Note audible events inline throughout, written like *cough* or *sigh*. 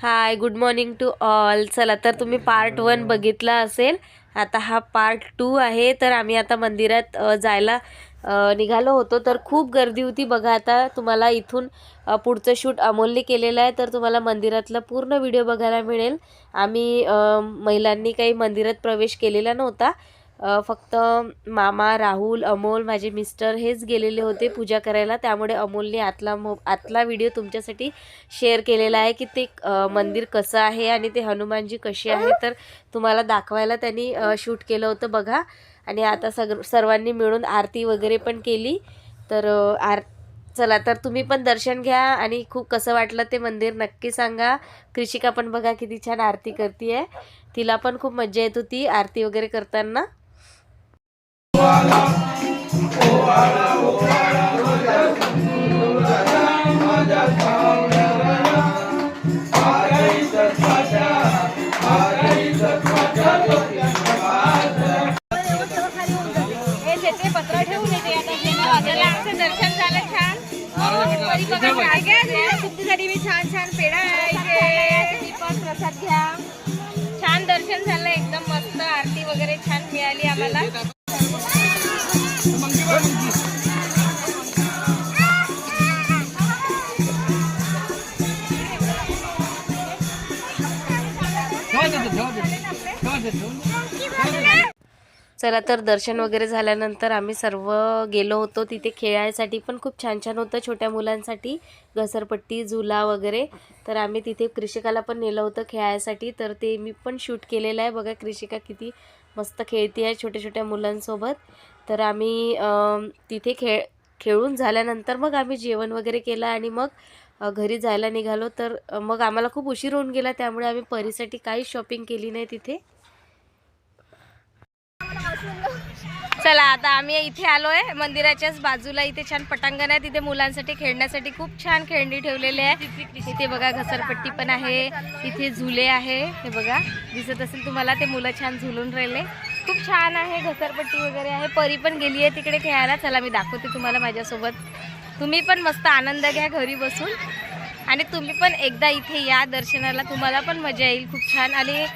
Hi good morning to all चला तर तुम्ही पार्ट वन बघितला असेल. आता हा पार्ट टू आहे तर आम्ही आता मंदिरात जायला निघालो होतो. तर खूप गर्दी होती. बघा आता तुम्हाला इथून पुढचं शूट अमोलने केलेलं आहे. तर तुम्हाला मंदिरातला पूर्ण व्हिडिओ बघायला मिळेल. आम्ही महिलांनी काही मंदिरात प्रवेश केलेला नव्हता. फक्त मामा राहुल अमोल माझे मिस्टर हेच गेलेले होते पूजा करायला. त्यामुळे अमोलने आतला मो आतला व्हिडिओ तुमच्यासाठी शेअर केलेला आहे की ते मंदिर कसं आहे आणि ते हनुमानजी कशी आहे तर तुम्हाला दाखवायला त्यांनी शूट केलं होतं बघा. आणि आता सग सर्वांनी मिळून आरती वगैरे पण केली. तर आर चला तर तुम्ही पण दर्शन घ्या आणि खूप कसं वाटलं ते मंदिर नक्की सांगा. कृषिका पण बघा किती छान आरती करते आहे तिला पण खूप मजा येत होती आरती वगैरे करताना. हे देते पत्र ठेवून येते आता आमचं दर्शन झालं छान तरी मी छान छान पेढा दीपक प्रसाद घ्या छान दर्शन झालं एकदम मस्त आरती वगैरे छान मिळाली आम्हाला. चला तर दर्शन वगैरे झाल्यानंतर आम्ही सर्व गेलो होतो तिथे खेळायसाठी. पण खूप छान छान होतं छोट्या मुलांसाठी. घसरपट्टी झुला वगैरे. तर आम्ही तिथे कृषिकाला पण नेलं होतं खेळायसाठी. तर ते मी पण शूट केलेलं आहे. बघा कृषिका किती मस्त खेळती आहे छोट्या छोट्या मुलांसोबत. तर आम्ही तिथे खेळ खेळून झाल्यानंतर मग आम्ही जेवण वगैरे केलं आणि मग घरी जायला निघालो. तर मग आम्हाला खूप उशीर होऊन गेला. त्यामुळे आम्ही परीसाठी काहीच शॉपिंग केली नाही तिथे. चला आता आम्ही इथे आलोय. मंदिराच्याच बाजूला इथे छान पटांगण आहे. तिथे मुलांसाठी खेळण्यासाठी खूप छान खेळणी ठेवलेली आहे. इथे बघा घसरपट्टी पण आहे. इथे झुले आहे. हे बघा दिसत असेल तुम्हाला ते मुलं छान झुलून राहिले. खूप छान आहे घसरपट्टी वगैरे आहे. परी पण गेली आहे तिकडे खेळायला. चला मी दाखवते तुम्हाला माझ्यासोबत. तुम्ही पण मस्त आनंद घ्या घरी बसून. आणि तुम्ही पण एकदा इथे या दर्शनाला. तुम्हाला पण मजा येईल. खूप छान. आणि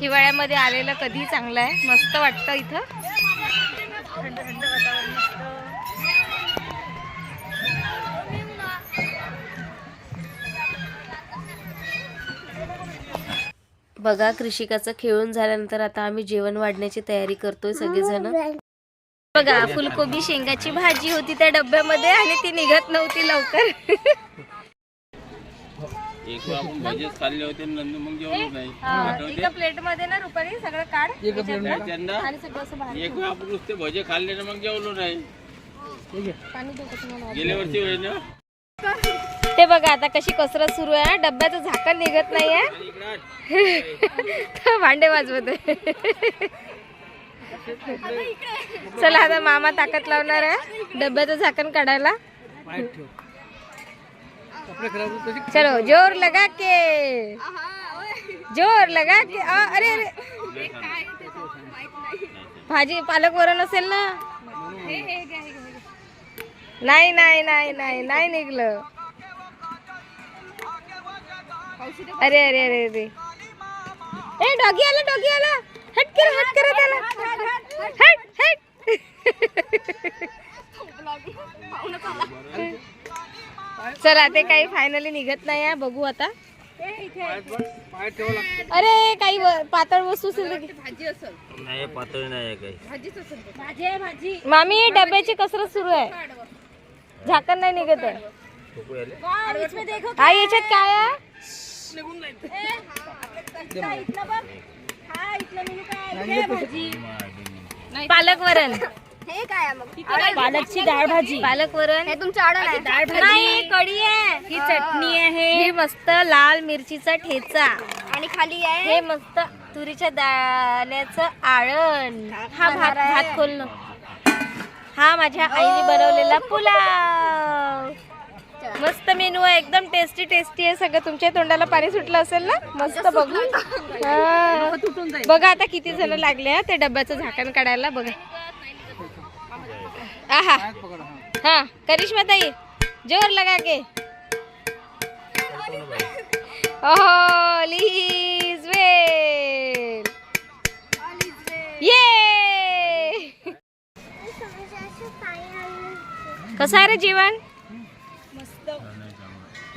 हिवाळ्यामध्ये आलेलं कधी चांगलं आहे? मस्त वाटतं इथं? थंड थंड वातावरण बघा कृषिकाचं खेळून झाल्यानंतर आता आम्ही जेवण वाढण्याची तयारी करतोय सगळेजण. बघा फुलकोबी शेंगाची भाजी होती त्या डब्यामध्ये आणि ती निघत नव्हती लवकर. *laughs* एक वेळ आपण भजेच खाल्ले होते आणि नंतर मग जेवलो नाही. आठवते? एका प्लेटमध्ये ना रुपाली सगळं काढ त्याच्यानं आणि सगळं असं बाहेर एक वेळ आपण नुसते भजे खाल्ले ना मग जेवलो नाही. पाणी देऊ का तुम्हाला? गेल्या वर्षी ना? ते बघा आता कशी कसरत सुरू आहे डब्याचं झाकण निघत नाहीये आठ. भांडे वाजवत आहे चला आता मामा ताकद लावणार आहे. डब्याचं झाकण काढायला. चलो जोर लगा के। जोर लगा के आ, अरे। अरे भाजी पालक वरण असेल ना? नाही नाही नाही नाही नाही निघलं. अरे अरे अरे अरे. ए डॉगी आला डॉगी आला. हट कर हट कर त्याला. चला ते काही फायनली निघत नाही आहे. बघू आता. अरे काही व- पातळ वस्तू तर. नाही पातळ नाही काही. मामी डब्याची कसरत सुरू आहे. झाकण नाही निघत आहे. हा याच्यात काय आहे? पालक वरण. पालकची डाळ भाजी. पालक वरण? हे तुमचं डाळ भाजी. कढी आहे. ही चटणी आहे. ही मस्त लाल मिरचीचा ठेचा. आणि खाली आहे? हे मस्त तुरीच्या दाण्याचं आळण. हा भात भात खोलणं. हा माझ्या आईने बनवलेला पुलाव. मस्त मेनू आहे. एकदम टेस्टी टेस्टी आहे सगळं. तुमच्या तोंडाला पाणी सुटलं असेल ना? मस्त बघू. हा. बघा आता किती जण लागले हा ते डब्याचं झाकण काढायला. बघा. आहा. हाँ करिश्मा ताई जोर लगा के. ऑल ये कसं आहे रे जीवन?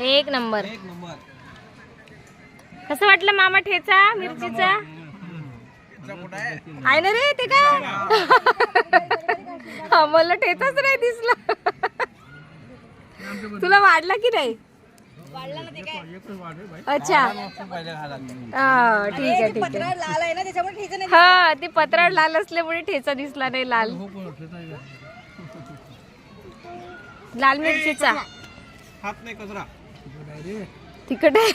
एक नंबर. कसं वाटलं मामा ठेचा मिरचीचा? आहे? ना रे ते काय? आम्हाला ठेचाच नाही दिसला. तुला वाढला की नाही? अच्छा. हा ठीक आहे ठीक आहे. हा ते पत्रा लाल असल्यामुळे ठेचा दिसला नाही लाल. लाल मिरचीचा. हात नाही कचरा. तिखट आहे.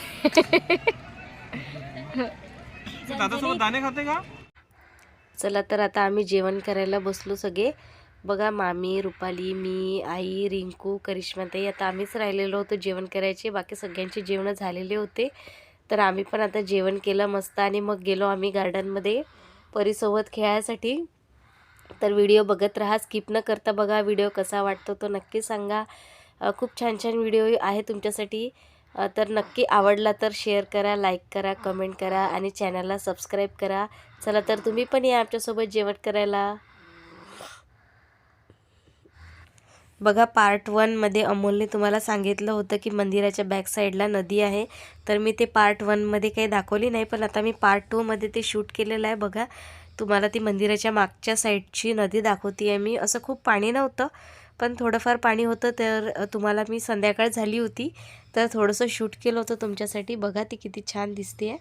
दादासोबत दाणे खाते का? चला तर आता आम्ही जेवण करायला बसलो सगळे. बघा मामी रुपाली मी आई रिंकू करिश्माताई आता आम्हीच राहिलेलो होतो जेवण करायचे. बाकी सगळ्यांचे जेवणं झालेले होते. तर आम्ही पण आता जेवण केलं मस्त आणि मग गेलो आम्ही गार्डनमध्ये परीसोबत खेळायसाठी. तर व्हिडिओ बघत राहा स्किप न करता बघा. व्हिडिओ कसा वाटतो तो नक्की सांगा. खूप छान छान व्हिडिओ आहे तुमच्यासाठी. तर नक्की आवडला तर शेअर करा लाईक करा कमेंट करा आणि चॅनलला सबस्क्राईब करा. चला तर तुम्ही पण या आमच्यासोबत जेवण करायला. बघा पार्ट वनमध्ये अमोलने तुम्हाला सांगितलं होतं की मंदिराच्या बॅक साईडला नदी आहे. तर मी ते पार्ट वनमध्ये काही दाखवली नाही पण आता मी पार्ट टूमध्ये ते शूट केलेलं आहे. बघा तुम्हाला ती मंदिराच्या मागच्या साईडची नदी दाखवते आहे मी. असं खूप पाणी नव्हतं पण थोडंफार पाणी होतं तर तुम्हाला मी संध्याकाळ झाली होती. तर थोडंसं शूट केलं होतं तुमच्यासाठी. बघा ती किती छान दिसते आहे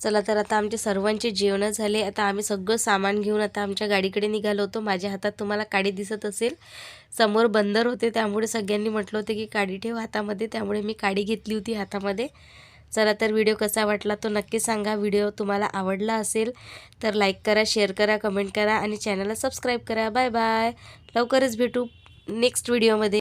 चला तर आता आमचे सर्वांचे जेवणं झाले. आता आम्ही सगळं सामान घेऊन आता आमच्या गाडीकडे निघालो होतो. माझ्या हातात तुम्हाला काडी दिसत असेल. समोर बंदर होते त्यामुळे सगळ्यांनी म्हटलं होतं की काडी ठेव हातामध्ये. त्यामुळे मी काडी घेतली होती हातामध्ये. चला तर व्हिडिओ कसा वाटला तो नक्की सांगा. व्हिडिओ तुम्हाला आवडला असेल तर लाईक करा शेअर करा कमेंट करा आणि चॅनलला सबस्क्राईब करा. Bye bye. लवकरच भेटू नेक्स्ट व्हिडिओमध्ये.